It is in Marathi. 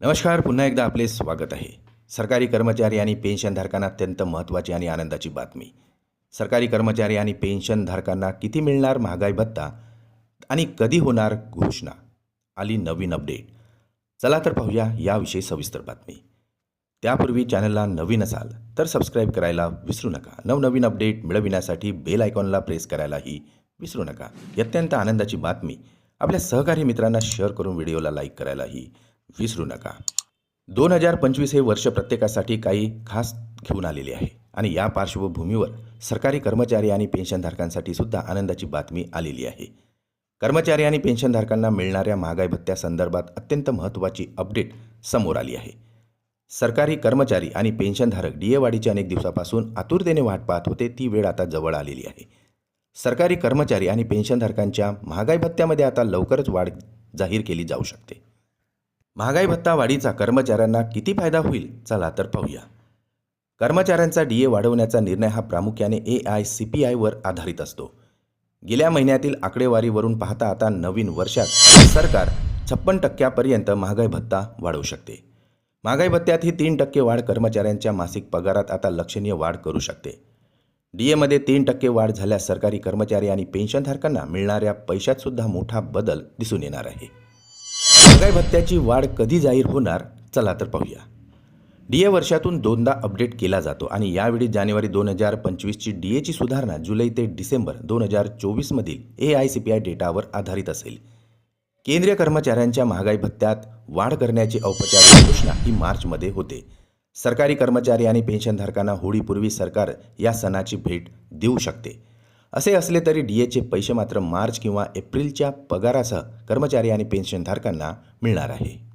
नमस्कार पुन्हा एकदा आपले स्वागत आहे. सरकारी कर्मचारी आणि पेन्शनधारकांना अत्यंत महत्त्वाची आणि आनंदाची बातमी. सरकारी कर्मचारी आणि पेन्शनधारकांना किती मिळणार महागाई भत्ता आणि कधी होणार घोषणा? आली नवीन अपडेट. चला तर पाहूया याविषयी सविस्तर बातमी. त्यापूर्वी चॅनलला नवीन असाल तर सबस्क्राईब करायला विसरू नका. नवनवीन अपडेट मिळविण्यासाठी बेल आयकॉनला प्रेस करायलाही विसरू नका. अत्यंत आनंदाची बातमी. आपल्या सहकारी मित्रांना शेअर करून व्हिडिओला लाईक करायलाही विसरू नका. दोन हजार पंचवीस हे वर्ष प्रत्येकासाठी काही खास घेऊन आलेले आहे आणि या पार्श्वभूमीवर सरकारी कर्मचारी आणि पेन्शनधारकांसाठी सुद्धा आनंदाची बातमी आलेली आहे. कर्मचारी आणि पेन्शनधारकांना मिळणाऱ्या महागाई भत्त्यासंदर्भात अत्यंत महत्त्वाची अपडेट समोर आली आहे. सरकारी कर्मचारी आणि पेन्शनधारक डीएवाढीची अनेक दिवसापासून आतुरतेने वाट पाहत होते ती वेळ आता जवळ आलेली आहे. सरकारी कर्मचारी आणि पेन्शनधारकांच्या महागाई भत्त्यामध्ये आता लवकरच वाढ जाहीर केली जाऊ शकते. महागाई भत्ता वाढीचा कर्मचाऱ्यांना किती फायदा होईल? चला तर पाहूया. कर्मचाऱ्यांचा डी ए वाढवण्याचा निर्णय हा प्रामुख्याने ए आय सी पी आयवर आधारित असतो. गेल्या महिन्यातील आकडेवारीवरून पाहता आता नवीन वर्षात सरकार छप्पन टक्क्यापर्यंत महागाई भत्ता वाढवू शकते. महागाई भत्त्यात ही तीन टक्के वाढ कर्मचाऱ्यांच्या मासिक पगारात आता लक्षणीय वाढ करू शकते. डी एमध्ये तीन टक्के वाढ झाल्यास सरकारी कर्मचारी आणि पेन्शनधारकांना मिळणाऱ्या पैशातसुद्धा मोठा बदल दिसून येणार आहे. महागाई भत्त्याची वाढ कधी जाहीर होणार चला तर पाहूया. डी ए वर्षातून दोनदा अपडेट केला जातो आणि यावेळी जानेवारी दोन हजार पंचवीसची डी एची सुधारणा जुलै ते डिसेंबर दोन हजार चोवीसमधील A I C P I डेटावर आधारित असेल. केंद्रीय कर्मचाऱ्यांच्या महागाई भत्त्यात वाढ करण्याची औपचारिक घोषणा ही मार्चमध्ये होते. सरकारी कर्मचारी आणि पेन्शनधारकांना होळीपूर्वी सरकार या सणाची भेट देऊ शकते. असे असले तरी डीएचे पैसे मात्र मार्च किंवा एप्रिलच्या पगारासह कर्मचारी आणि पेन्शनधारकांना मिळणार आहे.